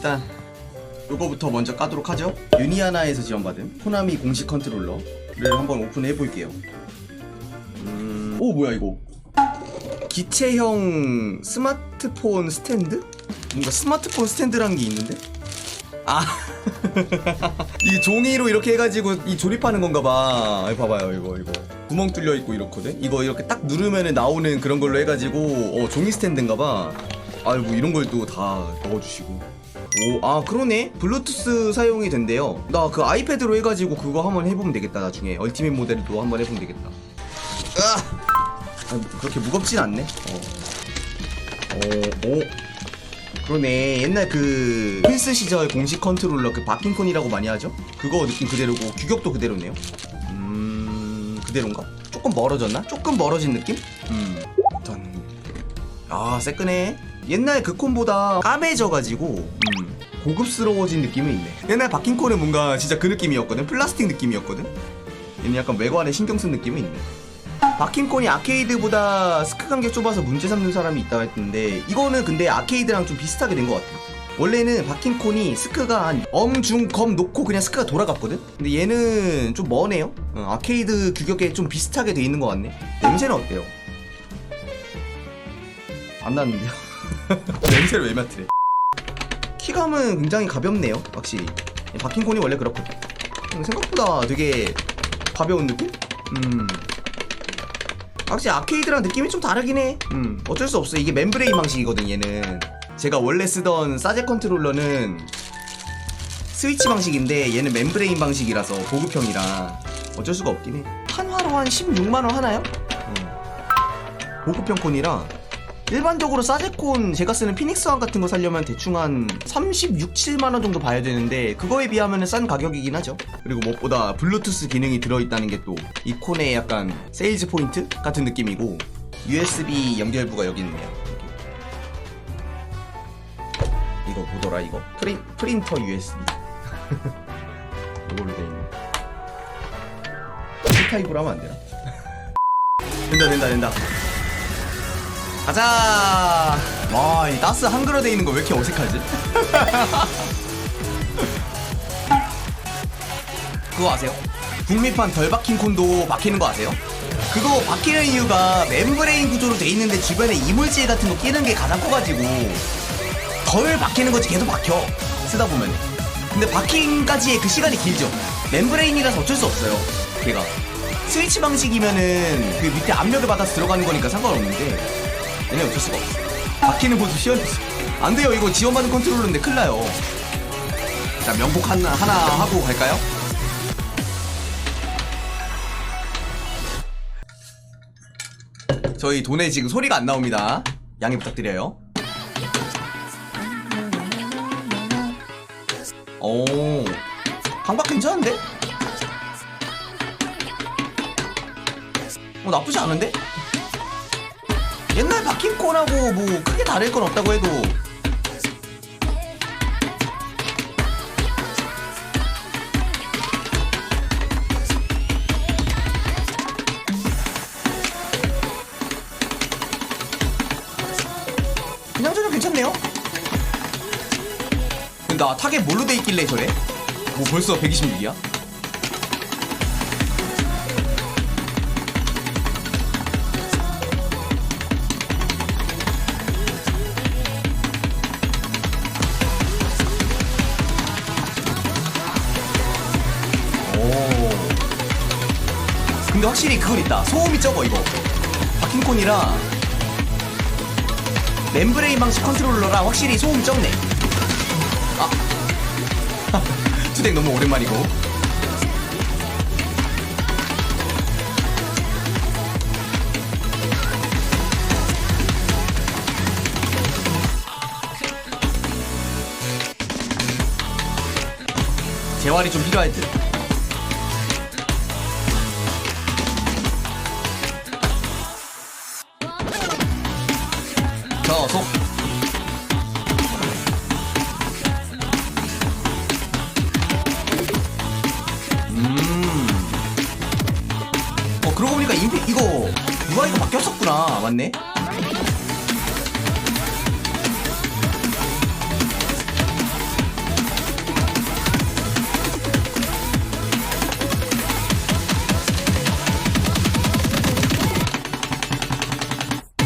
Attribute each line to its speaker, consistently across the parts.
Speaker 1: 일단 요거부터 먼저 까도록 하죠. 유니아나에서 지원받은 코나미 공식 컨트롤러를 한번 오픈해 볼게요. 음... 오 뭐야 이거? 기체형 스마트폰 스탠드? 뭔가 스마트폰 스탠드라는 게 있는데? 아 이게 종이로 이렇게 해가지고 이 조립하는 건가 봐. 아, 봐봐요 이거 이거. 구멍 뚫려 있고 이렇거든? 이거 이렇게 딱 누르면은 나오는 그런 걸로 해가지고 어 종이 스탠드인가 봐. 아이고 이런 걸 또 다 넣어주시고 오, 아 그러네 블루투스 사용이 된대요 나 그 아이패드로 해가지고 그거 한번 해보면 되겠다 나중에 얼티밋 모델도 한번 해보면 되겠다 으아! 아, 그렇게 무겁진 않네 어. 오, 오. 그러네 옛날 그 플스 시절 공식 컨트롤러 그 바킹콘이라고 많이 하죠 그거 느낌 그대로고 규격도 그대로네요 음 그대로인가? 조금 멀어졌나? 조금 멀어진 느낌? 음 일단 아 새끈해 옛날 그 콘보다 까매져가지고 음 고급스러워진 느낌이 있네. 옛날 바킹콘은 뭔가 진짜 그 느낌이었거든. 플라스틱 느낌이었거든. 얘는 약간 외관에 신경 쓴 느낌이 있네. 바킹콘이 아케이드보다 스크 간격 좁아서 문제 삼는 사람이 있다고 했는데 이거는 근데 아케이드랑 좀 비슷하게 된 것 같아요 원래는 바킹콘이 스크가 한 엄, 중, 검 놓고 그냥 스크가 돌아갔거든? 근데 얘는 좀 머네요. 어, 아케이드 규격에 좀 비슷하게 돼 있는 것 같네. 냄새는 어때요? 안 나는데요? 냄새를 왜 맡으래 키감은 굉장히 가볍네요 확실히 바킹콘이 원래 그렇거든 음, 생각보다 되게 가벼운 느낌? 음 확실히 아케이드랑 느낌이 좀 다르긴 해. 음, 어쩔 수 없어. 이게 멤브레인 방식이거든, 얘는. 제가 원래 쓰던 사제 컨트롤러는 스위치 방식인데 얘는 멤브레인 방식이라서 보급형이라 어쩔 수가 없긴 해. 한화로 한 16만원 하나요? 음. 보급형 콘이라 일반적으로 사제콘 제가 쓰는 피닉스왕 같은 거 사려면 대충 한 36, 7만원 정도 봐야 되는데 그거에 비하면 싼 가격이긴 하죠. 그리고 무엇보다 블루투스 기능이 들어있다는 게 또 이 콘의 약간 세일즈 포인트 같은 느낌이고 USB 연결부가 여기 있네요. 이거 뭐더라 이거. 프린, 프린터 USB 이걸로 돼 있네. C타입으로 하면 안 되나? 된다 된다 된다 가자. 와, 이 나스 한글화 돼 있는 거 왜 이렇게 어색하지? 그거 아세요? 북미판 덜 박힌 콘도 박히는 거 아세요? 그거 박히는 이유가 멤브레인 구조로 돼 있는데 주변에 이물질 같은 거 끼는 게 가장 커가지고 덜 박히는 거지 계속 박혀 쓰다 보면 근데 박힘까지의 그 시간이 길죠 멤브레인이라서 어쩔 수 없어요 걔가 스위치 방식이면은 그 밑에 압력을 받아서 들어가는 거니까 상관없는데 얘네 어쩔 수가 없어. 바뀌는 모습 시원했어. 안 돼요. 이거 지원받은 컨트롤러인데 큰일 나요. 자, 명복 하나, 하나 하고 갈까요? 저희 돈에 지금 소리가 안 나옵니다. 양해 부탁드려요. 오, 강박 괜찮은데? 어, 나쁘지 않은데? 옛날 바킹콘하고 뭐 크게 다를 건 없다고 해도 그냥 저냥 괜찮네요 나 타겟 뭘로 돼 있길래 저래? 뭐 벌써 126이야? 근데 확실히 그건 있다. 소음이 적어 이거. 바킹콘이랑 멤브레인 방식 컨트롤러랑 확실히 소음이 적네. 아. 투덱 너무 오랜만이고. 재활이 좀 필요할 듯. 이거구나 맞네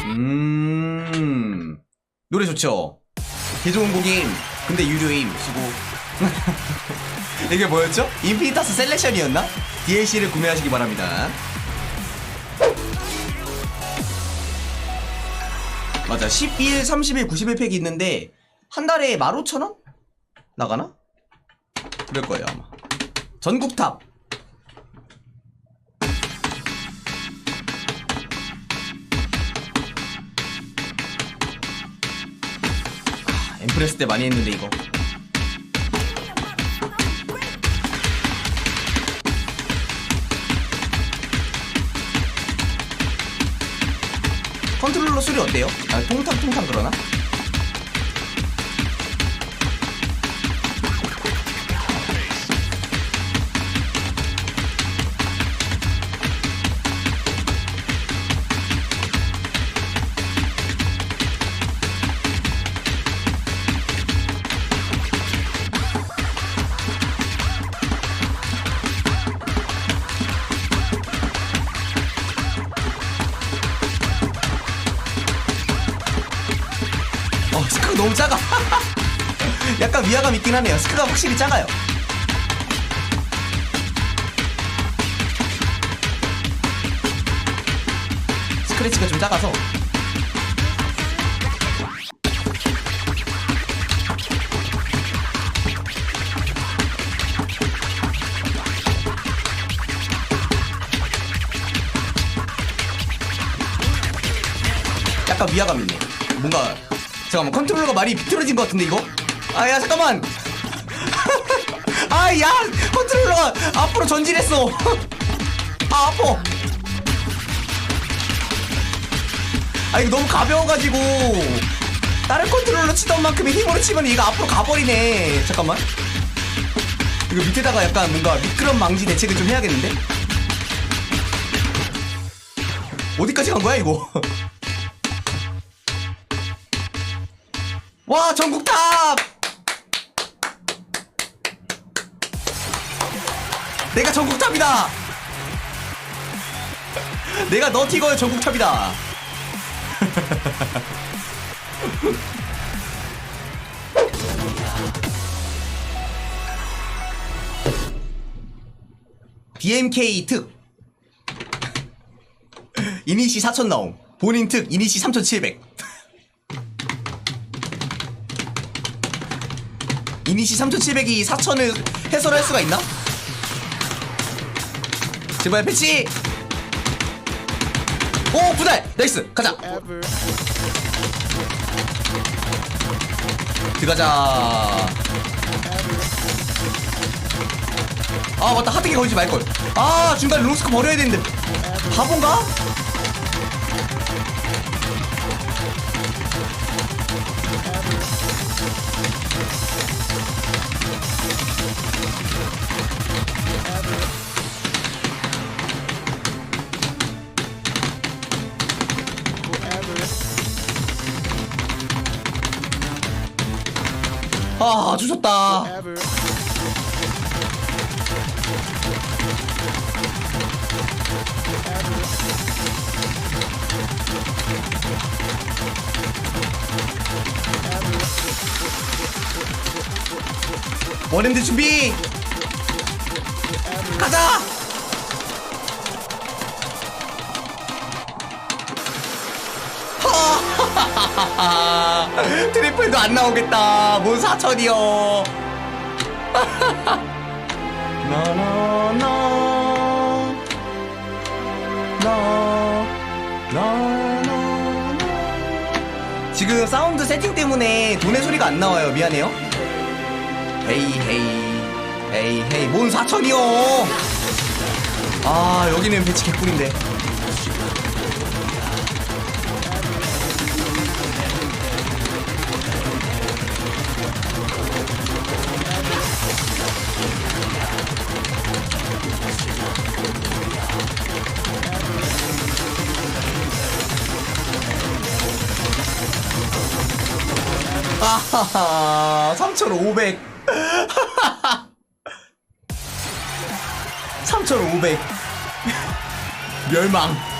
Speaker 1: 음, 노래 좋죠 개 좋은 곡임 근데 유료임 수고 이게 뭐였죠? 인피니타스 셀렉션이었나? DLC를 구매하시기 바랍니다 맞아. 11, 30일, 90일 팩이 있는데 한 달에 15,000원? 나가나? 그럴 거예요, 아마. 전국탑. 아, 엠프레스 때 많이 했는데 이거. 컨트롤러 소리 어때요? 아, 통탕 통탕 그러나? 스크가 너무 작아. 약간 위화감 있긴 하네요. 스크가 확실히 작아요. 스크래치가 좀 작아서. 약간 위화감 있네. 뭔가 잠깐만 컨트롤러가 많이 비틀어진 것 같은데 이거? 아 야 잠깐만. 아 야 컨트롤러가 앞으로 전진했어. 아 아파. 아 이거 너무 가벼워가지고 다른 컨트롤러 치던 만큼의 힘으로 치면 얘가 앞으로 가버리네. 잠깐만. 이거 밑에다가 약간 뭔가 미끄럼 방지 대책을 좀 해야겠는데? 어디까지 간 거야 이거? 와 전국탑! 내가 전국탑이다! 내가 너티거의 전국탑이다! BMK 특. 이니시 4000 나옴. 본인 특 이니시 3700 이니시 3700이 4000을 해설할 수가 있나? 제발 패치! 오 부달! 나이스! 가자! 들어가자 아 맞다 하트게 걸리지 말걸 아 중간에 롱스크 버려야 되는데 바본가? 아 주셨다 원핸드 준비. 가자. 트리플도 안 나오겠다. 뭔 사천이요 지금 사운드 세팅 때문에 돈의 소리가 안 나와요. 미안해요. 헤이 헤이 헤이 헤이. 뭔 사천이요? 아 여기는 배치 개꿀인데 3,500 3,500 멸망